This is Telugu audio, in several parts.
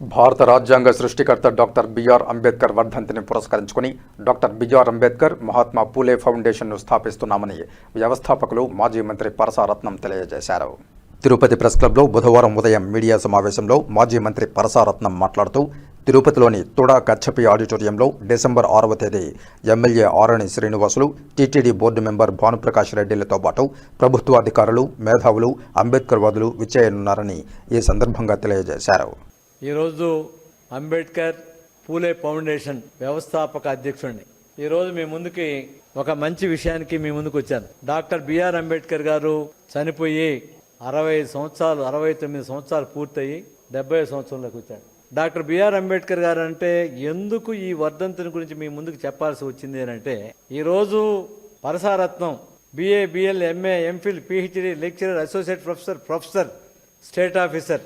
భారత రాజ్యాంగ సృష్టికర్త డాక్టర్ బిఆర్ అంబేద్కర్ వర్ధంతిని పురస్కరించుకుని doctor B R Ambedkar Mahatma Phule ఫౌండేషన్ను స్థాపిస్తున్నామని వ్యవస్థాపకులు మాజీ మంత్రి పరసారత్నం తెలియజేశారు. తిరుపతి ప్రెస్ క్లబ్లో బుధవారం ఉదయం మీడియా సమావేశంలో మాజీ మంత్రి పరసారత్నం మాట్లాడుతూ తిరుపతిలోని తుడా కచ్చపి ఆడిటోరియంలో డిసెంబర్ ఆరవ తేదీ MLA Arani Srinivasulu TTD board member Bhanuprakash రెడ్డిలతో పాటు ప్రభుత్వాధికారులు మేధావులు అంబేద్కర్ వాదులు విచ్చేయనున్నారని ఈ సందర్భంగా తెలియజేశారు. ఈరోజు అంబేద్కర్ పూలే ఫౌండేషన్ వ్యవస్థాపక అధ్యక్షుడిని. ఈరోజు మీ ముందుకి ఒక మంచి విషయానికి మీ ముందుకు వచ్చాను. డాక్టర్ బిఆర్ అంబేద్కర్ గారు చనిపోయి అరవై సంవత్సరాలు అరవై తొమ్మిది సంవత్సరాలు పూర్తయి డెబ్బై సంవత్సరంలోకి వచ్చాడు. డాక్టర్ బిఆర్ అంబేద్కర్ గారు అంటే ఎందుకు ఈ వర్ధంతిని గురించి మీ ముందుకు చెప్పాల్సి వచ్చింది అని అంటే ఈరోజు Parasaratnam B A B L M A M Phil PhD lecturer associate professor professor state officer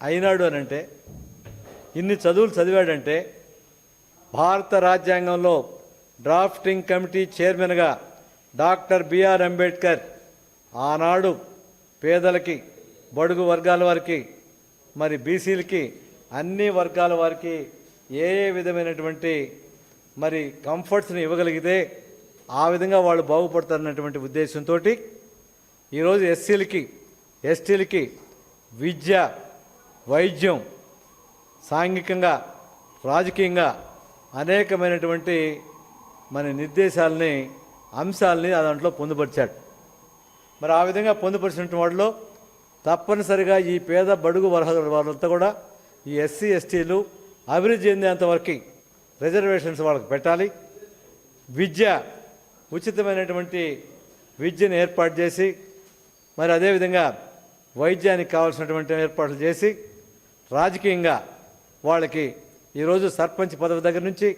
అయినాడు అని అంటే ఇన్ని చదువులు చదివాడంటే భారత రాజ్యాంగంలో డ్రాఫ్టింగ్ కమిటీ చైర్మన్గా డాక్టర్ బిఆర్ అంబేద్కర్ ఆనాడు పేదలకి బడుగు వర్గాల వారికి మరి బీసీలకి అన్ని వర్గాల వారికి ఏ ఏ విధమైనటువంటి మరి కంఫర్ట్స్ని ఇవ్వగలిగితే ఆ విధంగా వాళ్ళు బాగుపడతారన్నటువంటి ఉద్దేశంతో ఈరోజు ఎస్సీలకి ఎస్టీలకి విద్య వైద్యం సాంఘికంగా రాజకీయంగా అనేకమైనటువంటి మన నిర్దేశాలని అంశాలని ఆ దాంట్లో పొందుపరిచాడు. మరి ఆ విధంగా పొందుపరిచిన వాటిలో తప్పనిసరిగా ఈ పేద బడుగు వర్గాల వాళ్ళంతా కూడా ఈ ఎస్సీ ఎస్టీలు అభివృద్ధి చెందేంతవరకు రిజర్వేషన్స్ వాళ్ళకి పెట్టాలి. విద్య ఉచితమైనటువంటి విద్యను ఏర్పాటు చేసి మరి అదేవిధంగా వైద్యానికి కావాల్సినటువంటి ఏర్పాట్లు చేసి రాజకీయంగా వాళ్ళకి ఈరోజు సర్పంచ్ పదవి దగ్గర నుంచి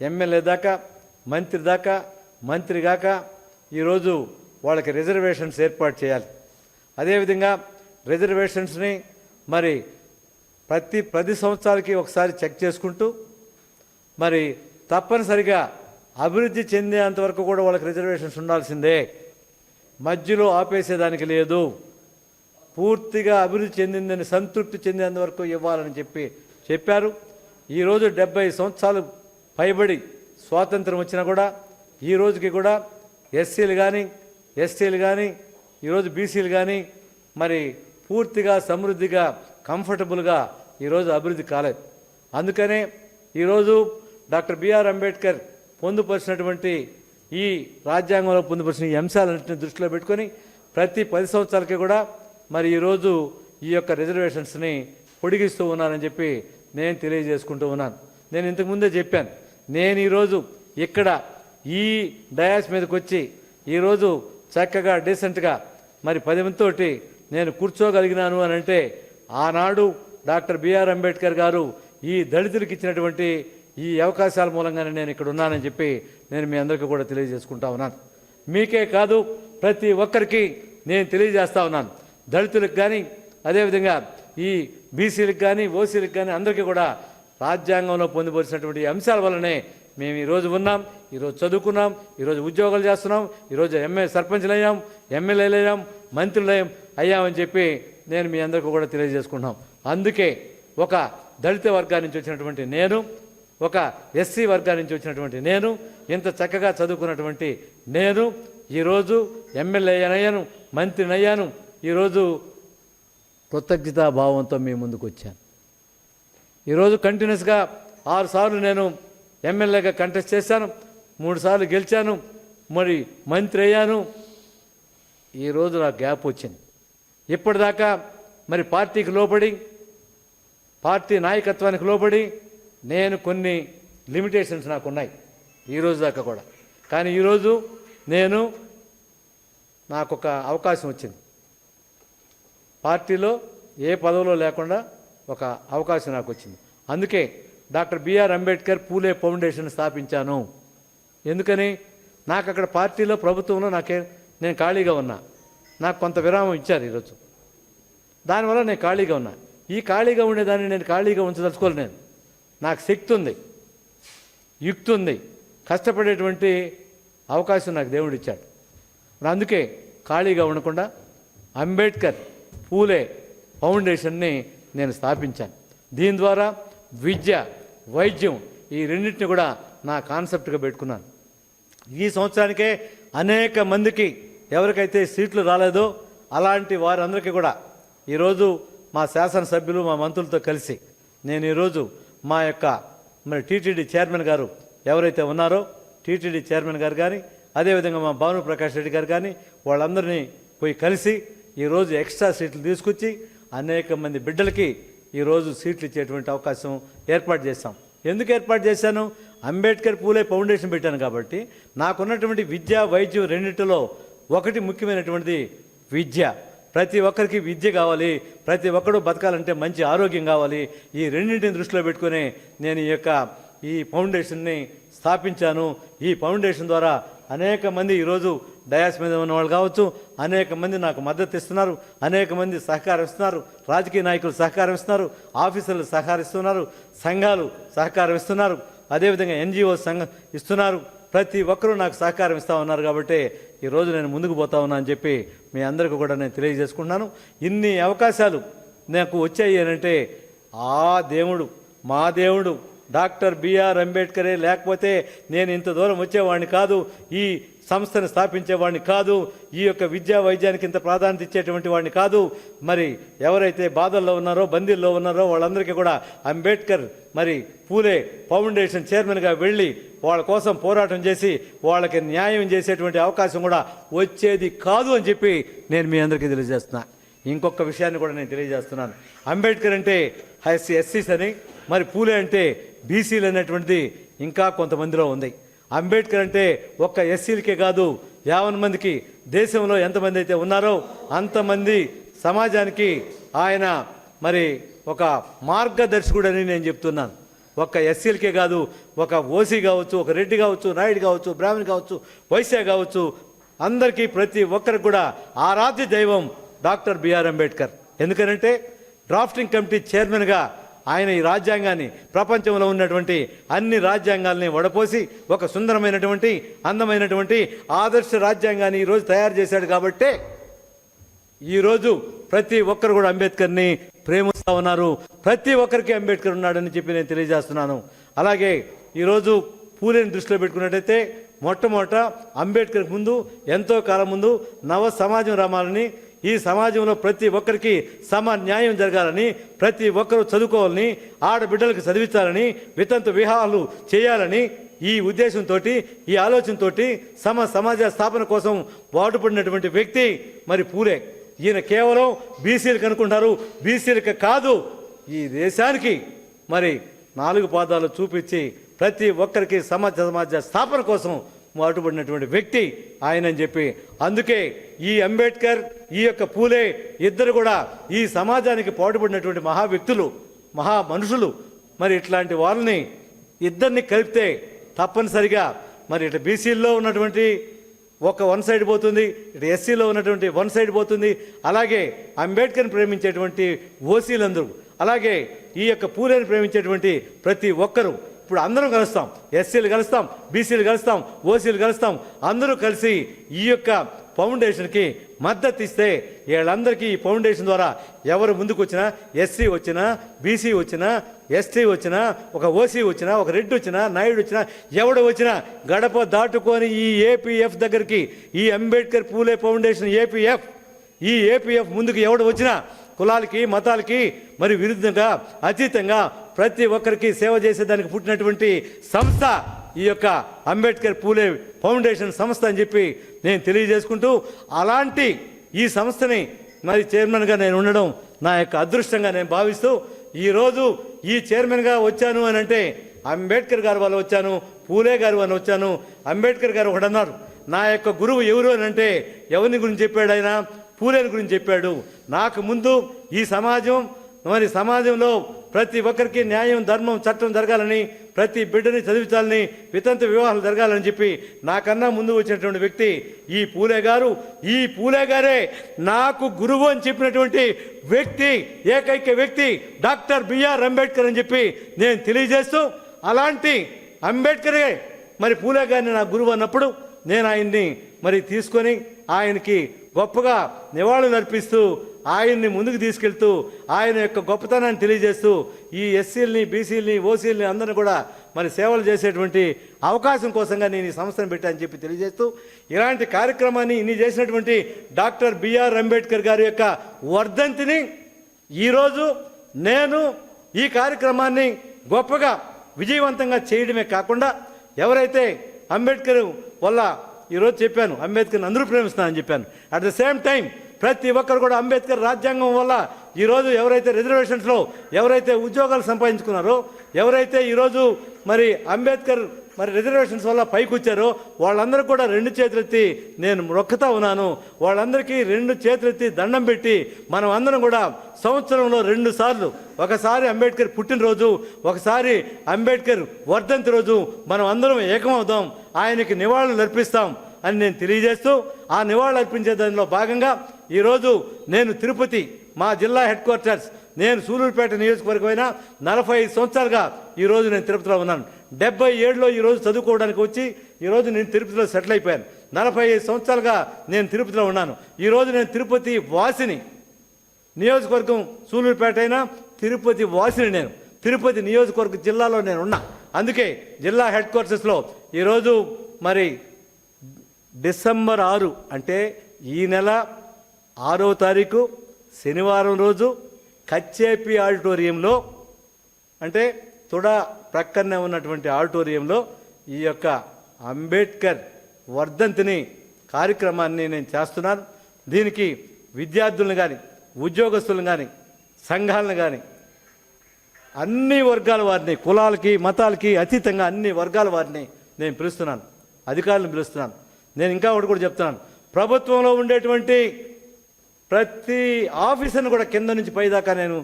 ఎమ్మెల్యే దాకా మంత్రి దాకా మంత్రి దాకా ఈరోజు వాళ్ళకి రిజర్వేషన్స్ ఏర్పాటు చేయాలి. అదేవిధంగా రిజర్వేషన్స్ని మరి ప్రతి పది సంవత్సరాలకి ఒకసారి చెక్ చేసుకుంటూ మరి తప్పనిసరిగా అభివృద్ధి చెందేంతవరకు కూడా వాళ్ళకి రిజర్వేషన్స్ ఉండాల్సిందే. మధ్యలో ఆపేసేదానికి లేదు. పూర్తిగా అభివృద్ధి చెందిందని సంతృప్తి చెందేంత వరకు ఇవ్వాలని చెప్పి చెప్పారు. ఈరోజు డెబ్బై సంవత్సరాలు పైబడి స్వాతంత్రం వచ్చినా కూడా ఈ రోజుకి కూడా ఎస్సీలు కానీ ఎస్టీలు కానీ ఈరోజు బీసీలు కానీ మరి పూర్తిగా సమృద్ధిగా కంఫర్టబుల్గా ఈరోజు అభివృద్ధి కాలేదు. అందుకనే ఈరోజు డాక్టర్ బిఆర్ అంబేద్కర్ పొందుపరిచినటువంటి ఈ రాజ్యాంగంలో పొందుపరిచిన ఈ అంశాలన్నింటినీ దృష్టిలో పెట్టుకొని ప్రతి పది సంవత్సరాలకి కూడా మరి ఈరోజు ఈ యొక్క రిజర్వేషన్స్ని పొడిగిస్తూ ఉన్నానని చెప్పి నేను తెలియజేసుకుంటూ ఉన్నాను. నేను ఇంతకుముందే చెప్పాను. నేను ఈరోజు ఇక్కడ ఈ డయాస్ మీదకి వచ్చి ఈరోజు చక్కగా డీసెంట్గా మరి పదిమందితోటి నేను కూర్చోగలిగినాను అని అంటే ఆనాడు డాక్టర్ బిఆర్ అంబేద్కర్ గారు ఈ దళితులకు ఇచ్చినటువంటి ఈ అవకాశాల మూలంగానే నేను ఇక్కడ ఉన్నానని చెప్పి నేను మీ అందరికీ కూడా తెలియజేసుకుంటా ఉన్నాను. మీకే కాదు ప్రతి ఒక్కరికి నేను తెలియజేస్తా ఉన్నాను. దళితులకు కానీ అదేవిధంగా ఈ బీసీలకు కానీ ఓసీలకు కానీ అందరికీ కూడా రాజ్యాంగంలో పొందుపరిచినటువంటి అంశాల వల్లనే మేము ఈరోజు ఉన్నాం ఈరోజు చదువుకున్నాం ఈరోజు ఉద్యోగాలు చేస్తున్నాం ఈరోజు ఎంఏ సర్పంచ్లు అయ్యాం ఎమ్మెల్యేలు అయ్యాం మంత్రులు అయ్యాం అయ్యామని చెప్పి నేను మీ అందరికీ కూడా తెలియజేసుకున్నాం అందుకే ఒక దళిత వర్గాన్ని నుంచి వచ్చినటువంటి నేను ఒక ఎస్సీ వర్గాన్ని నుంచి వచ్చినటువంటి నేను ఇంత చక్కగా చదువుకున్నటువంటి నేను ఈరోజు ఎమ్మెల్యే అయ్యాను మంత్రినయ్యాను ఈరోజు కృతజ్ఞతా భావంతో మీ ముందుకు వచ్చాను. ఈరోజు కంటిన్యూస్గా ఆరు సార్లు నేను ఎమ్మెల్యేగా కంటెస్ట్ చేశాను మూడు సార్లు గెలిచాను మరి మంత్రి అయ్యాను. ఈరోజు నాకు గ్యాప్ వచ్చింది. ఇప్పటిదాకా మరి పార్టీకి లోబడి పార్టీ నాయకత్వానికి లోబడి నేను కొన్ని లిమిటేషన్స్ నాకు ఉన్నాయి ఈరోజు దాకా కూడా. కానీ ఈరోజు నేను నాకు ఒక అవకాశం వచ్చింది. పార్టీలో ఏ పదవిలో లేకుండా ఒక అవకాశం నాకు వచ్చింది అందుకే doctor B R Ambedkar Phule foundation స్థాపించాను. ఎందుకని? నాకు అక్కడ పార్టీలో ప్రభుత్వంలో నాకే నేను ఖాళీగా ఉన్నా. నాకు కొంత విరామం ఇచ్చారు ఈరోజు. దానివల్ల నేను ఖాళీగా ఉన్నా. ఈ ఖాళీగా ఉండేదాన్ని నేను ఖాళీగా ఉంచదలుచుకోలేదు నేను. నాకు శక్తి ఉంది. యుక్తి ఉంది. కష్టపడేటువంటి అవకాశం నాకు దేవుడు ఇచ్చాడు అందుకే ఖాళీగా ఉండకుండా అంబేద్కర్ పూలే ఫౌండేషన్ని నేను స్థాపించాను. దీని ద్వారా విద్య వైద్యం ఈ రెండింటిని కూడా నా కాన్సెప్ట్గా పెట్టుకున్నాను. ఈ సంవత్సరానికే అనేక మందికి ఎవరికైతే సీట్లు రాలేదో అలాంటి వారందరికీ కూడా ఈరోజు మా శాసనసభ్యులు మా మంత్రులతో కలిసి నేను ఈరోజు మా యొక్క మరి టీటీడీ చైర్మన్ గారు ఎవరైతే ఉన్నారో టీటీడీ చైర్మన్ గారు కానీ అదేవిధంగా మా భాను ప్రకాష్ రెడ్డి గారు కానీ వాళ్ళందరినీ పోయి కలిసి ఈరోజు ఎక్స్ట్రా సీట్లు తీసుకొచ్చి అనేక మంది బిడ్డలకి ఈరోజు సీట్లు ఇచ్చేటువంటి అవకాశం ఏర్పాటు చేశాం. ఎందుకు ఏర్పాటు చేశాను? అంబేద్కర్ పూలే ఫౌండేషన్ పెట్టాను కాబట్టి నాకున్నటువంటి విద్య వైద్యం రెండింటిలో ఒకటి ముఖ్యమైనటువంటిది విద్య. ప్రతి ఒక్కరికి విద్య కావాలి ప్రతి ఒక్కరు బతకాలంటే మంచి ఆరోగ్యం కావాలి. ఈ రెండింటిని దృష్టిలో పెట్టుకుని నేను ఈ యొక్క ఈ ఫౌండేషన్ని స్థాపించాను. ఈ ఫౌండేషన్ ద్వారా అనేక మంది ఈరోజు డయాస్ మీద ఉన్న వాళ్ళు కావచ్చు అనేక మంది నాకు మద్దతు ఇస్తున్నారు అనేక మంది సహకారం ఇస్తున్నారు రాజకీయ నాయకులు సహకారం ఇస్తున్నారు ఆఫీసర్లు సహకరిస్తున్నారు సంఘాలు సహకారం ఇస్తున్నారు అదేవిధంగా ఎన్జిఓ సంఘం ఇస్తున్నారు. ప్రతి ఒక్కరూ నాకు సహకారం ఇస్తా ఉన్నారు కాబట్టి ఈరోజు నేను ముందుకు పోతా ఉన్నా అని చెప్పి మీ అందరికీ కూడా నేను తెలియజేసుకుంటున్నాను. ఇన్ని అవకాశాలు నాకు వచ్చాయి అంటే ఆ దేవుడు మా దేవుడు డాక్టర్ బిఆర్ అంబేద్కరే లేకపోతే నేను ఇంత దూరం వచ్చేవాడిని కాదు ఈ సంస్థను స్థాపించేవాడిని కాదు ఈ యొక్క విద్యా వైద్యానికి ఇంత ప్రాధాన్యత ఇచ్చేటువంటి వాడిని కాదు. మరి ఎవరైతే బాధల్లో ఉన్నారో బందీల్లో ఉన్నారో వాళ్ళందరికీ కూడా అంబేద్కర్ మరి పూలే ఫౌండేషన్ చైర్మన్గా వెళ్ళి వాళ్ళ కోసం పోరాటం చేసి వాళ్ళకి న్యాయం చేసేటువంటి అవకాశం కూడా వచ్చేది కాదు అని చెప్పి నేను మీ అందరికీ తెలియజేస్తున్నా. ఇంకొక విషయాన్ని కూడా నేను తెలియజేస్తున్నాను. అంబేద్కర్ అంటే ఎస్సీస్ అని మరి పూలే అంటే బీసీలు అనేటువంటిది ఇంకా కొంతమందిలో ఉంది. అంబేద్కర్ అంటే ఒక్క ఎస్సీలకే కాదు యావన్ మందికి దేశంలో ఎంతమంది అయితే ఉన్నారో అంతమంది సమాజానికి ఆయన మరి ఒక మార్గదర్శకుడని నేను చెప్తున్నాను. ఒక్క ఎస్సీలకే కాదు ఒక ఓసీ కావచ్చు ఒక రెడ్డి కావచ్చు నాయుడు కావచ్చు బ్రాహ్మణ్ కావచ్చు వైశ్య కావచ్చు అందరికీ ప్రతి ఒక్కరికి కూడా ఆరాధ్య దైవం డాక్టర్ బిఆర్ అంబేద్కర్. ఎందుకనంటే డ్రాఫ్టింగ్ కమిటీ చైర్మన్గా ఆయన ఈ రాజ్యాంగాన్ని ప్రపంచంలో ఉన్నటువంటి అన్ని రాజ్యాంగాల్ని వడపోసి ఒక సుందరమైనటువంటి అందమైనటువంటి ఆదర్శ రాజ్యాంగాన్ని ఈరోజు తయారు చేశాడు కాబట్టే ఈరోజు ప్రతి ఒక్కరు కూడా అంబేద్కర్ని ప్రేమిస్తూ ఉన్నారు. ప్రతి ఒక్కరికి అంబేద్కర్ ఉన్నాడని చెప్పి నేను తెలియజేస్తున్నాను. అలాగే ఈరోజు పూలేని దృష్టిలో పెట్టుకున్నట్టయితే మొట్టమొదట అంబేద్కర్ ముందు ఎంతో కాలం ముందు నవ సమాజం రామాలని ఈ సమాజంలో ప్రతి ఒక్కరికి సమ న్యాయం జరగాలని ప్రతి ఒక్కరూ చదువుకోవాలని ఆడబిడ్డలకు చదివించాలని వితంతు వివాహాలు చేయాలని ఈ ఉద్దేశంతో ఈ ఆలోచనతో సమ సమాజ స్థాపన కోసం వాడుపడినటువంటి వ్యక్తి మరి పూలే. ఈయన కేవలం బీసీలకు అనుకుంటారు బీసీలకు కాదు ఈ దేశానికి మరి నాలుగు పాదాలు చూపించి ప్రతి ఒక్కరికి సమాజ సమాజ స్థాపన కోసం మాటుపడినటువంటి వ్యక్తి ఆయన అని చెప్పి. అందుకే ఈ అంబేద్కర్ ఈ యొక్క పూలే ఇద్దరు కూడా ఈ సమాజానికి పాటుపడినటువంటి మహా వ్యక్తులు మహా మనుషులు మరి ఇట్లాంటి వాళ్ళని ఇద్దరిని కలిపితే తప్పనిసరిగా మరి ఇటు బీసీల్లో ఉన్నటువంటి ఒక వన్ సైడ్ పోతుంది ఇటు ఎస్సీలో ఉన్నటువంటి వన్ సైడ్ పోతుంది. అలాగే అంబేద్కర్ని ప్రేమించేటువంటి ఓసీలందరూ అలాగే ఈ యొక్క పూలేని ప్రేమించేటువంటి ప్రతి ఒక్కరూ ఇప్పుడు అందరం కలుస్తాం. ఎస్సీలు కలుస్తాం బీసీలు కలుస్తాం ఓసీలు కలుస్తాం. అందరూ కలిసి ఈ యొక్క ఫౌండేషన్కి మద్దతు ఇస్తే వీళ్ళందరికీ ఈ ఫౌండేషన్ ద్వారా ఎవరు ముందుకు వచ్చినా ఎస్సీ వచ్చినా బీసీ వచ్చినా ఎస్టీ వచ్చినా ఒక ఓసీ వచ్చినా ఒక రెడ్డి వచ్చినా నాయుడు వచ్చినా ఎవడు వచ్చినా గడప దాటుకొని ఈ ఏపీఎఫ్ దగ్గరికి ఈ అంబేద్కర్ పూలే ఫౌండేషన్ ఏపీఎఫ్ ఈ ఏపీఎఫ్ ముందుకు ఎవడు వచ్చినా కులాలకి మతాలకి మరి విరుద్ధంగా అతీతంగా ప్రతి ఒక్కరికి సేవ చేసేదానికి పుట్టినటువంటి సంస్థ ఈ యొక్క అంబేద్కర్ పూలే ఫౌండేషన్ సంస్థ అని చెప్పి నేను తెలియజేసుకుంటూ అలాంటి ఈ సంస్థని మరి చైర్మన్గా నేను ఉండడం నా యొక్క అదృష్టంగా నేను భావిస్తూ ఈరోజు ఈ చైర్మన్గా వచ్చాను అని అంటే అంబేద్కర్ గారు వల్ల వచ్చాను పూలే గారు వల్ల వచ్చాను. అంబేద్కర్ గారు ఒకటి అన్నారు నా యొక్క గురువు ఎవరు అని అంటే ఎవరిని గురించి చెప్పాడు ఆయన? పూలేని గురించి చెప్పాడు. నాకు ముందు ఈ సమాజం మరి సమాజంలో ప్రతి ఒక్కరికి న్యాయం ధర్మం చట్టం జరగాలని ప్రతి బిడ్డని చదివించాలని వితంతు వివాహాలు జరగాలని చెప్పి నాకన్నా ముందు వచ్చినటువంటి వ్యక్తి ఈ పూలే గారు. ఈ పూలే గారే నాకు గురువు అని చెప్పినటువంటి వ్యక్తి ఏకైక వ్యక్తి డాక్టర్ బిఆర్ అంబేద్కర్ అని చెప్పి నేను తెలియజేస్తూ అలాంటి అంబేద్కరే మరి పూలే గారిని నా గురువు అన్నప్పుడు నేను ఆయన్ని మరి తీసుకొని ఆయనకి గొప్పగా నివాళులు అర్పిస్తూ ఆయన్ని ముందుకు తీసుకెళ్తూ ఆయన యొక్క గొప్పతనాన్ని తెలియజేస్తూ ఈ ఎస్సీలని బీసీలని ఓసీలని అందరిని కూడా మరి సేవలు చేసేటువంటి అవకాశం కోసంగా నేను ఈ సంస్థను పెట్టానని చెప్పి తెలియజేస్తూ ఇలాంటి కార్యక్రమాన్ని ఇన్ని చేసినటువంటి డాక్టర్ బిఆర్ అంబేద్కర్ గారి యొక్క వర్ధంతిని ఈరోజు నేను ఈ కార్యక్రమాన్ని గొప్పగా విజయవంతంగా చేయడమే కాకుండా ఎవరైతే అంబేద్కర్ వల్ల ఈరోజు చెప్పాను అంబేద్కర్ని అందరూ ప్రేమిస్తున్నానని చెప్పాను. అట్ ద సేమ్ టైం ప్రతి ఒక్కరు కూడా అంబేద్కర్ రాజ్యాంగం వల్ల ఈరోజు ఎవరైతే రిజర్వేషన్స్లో ఎవరైతే ఉద్యోగాలు సంపాదించుకున్నారో ఎవరైతే ఈరోజు మరి అంబేద్కర్ మరి రిజర్వేషన్స్ వల్ల పైకి వచ్చారో వాళ్ళందరూ కూడా రెండు చేతులెత్తి నేను మొక్కుతా ఉన్నాను. వాళ్ళందరికీ రెండు చేతులెత్తి దండం పెట్టి మనం అందరం కూడా సంవత్సరంలో రెండు సార్లు ఒకసారి అంబేద్కర్ పుట్టినరోజు ఒకసారి అంబేద్కర్ వర్ధంతి రోజు మనం అందరం ఏకమవుదాం. ఆయనకి నివాళులు అర్పిస్తాం. అని నేను తెలియజేస్తూ ఆ నివాళులు అర్పించే దానిలో భాగంగా ఈరోజు నేను తిరుపతి మా జిల్లా హెడ్ క్వార్టర్స్ నేను సూలూరుపేట నియోజకవర్గమైన నలభై ఐదు సంవత్సరాలుగా ఈరోజు నేను తిరుపతిలో ఉన్నాను. డెబ్బై ఏడులో ఈరోజు చదువుకోవడానికి వచ్చి ఈరోజు నేను తిరుపతిలో సెటిల్ అయిపోయాను. నలభై ఐదు సంవత్సరాలుగా నేను తిరుపతిలో ఉన్నాను. ఈరోజు నేను తిరుపతి వాసిని నియోజకవర్గం సూలూరుపేట అయినా తిరుపతి వాసిని నేను. తిరుపతి నియోజకవర్గ జిల్లాలో నేను ఉన్నా. అందుకే జిల్లా హెడ్ క్వార్టర్స్లో ఈరోజు మరి డిసెంబర్ ఆరు అంటే ఈ నెల ఆరో తారీఖు శనివారం రోజు కచ్చేపి ఆడిటోరియంలో అంటే తుడా ప్రక్కనే ఉన్నటువంటి ఆడిటోరియంలో ఈ యొక్క అంబేద్కర్ వర్ధంతిని కార్యక్రమాన్ని నేను చేస్తున్నాను. దీనికి విద్యార్థులను కానీ ఉద్యోగస్తులను కానీ సంఘాలను కానీ అన్ని వర్గాల వారిని కులాలకి మతాలకి అతీతంగా అన్ని వర్గాల వారిని నేను పిలుస్తున్నాను. అధికారులను పిలుస్తున్నాను. నేను ఇంకా ఒకటి కూడా చెప్తాను ప్రభుత్వంలో ఉండేటువంటి ప్రతి ఆఫీసర్ని కూడా కింద నుంచి పైదాకా నేను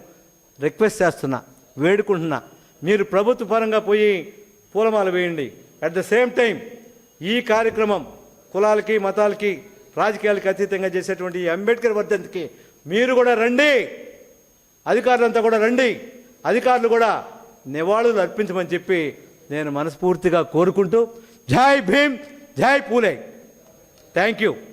రిక్వెస్ట్ చేస్తున్నా వేడుకుంటున్నా. మీరు ప్రభుత్వ పరంగా పోయి పూలమాల వేయండి. అట్ ద సేమ్ టైం ఈ కార్యక్రమం కులాలకి మతాలకి రాజకీయాలకి అతీతంగా చేసేటువంటి అంబేద్కర్ వర్ధంతికి మీరు కూడా రండి. అధికారులంతా కూడా రండి. అధికారులు కూడా నివాళులు అర్పించమని చెప్పి నేను మనస్ఫూర్తిగా కోరుకుంటూ జై భీమ్ జై పూలే. Thank you.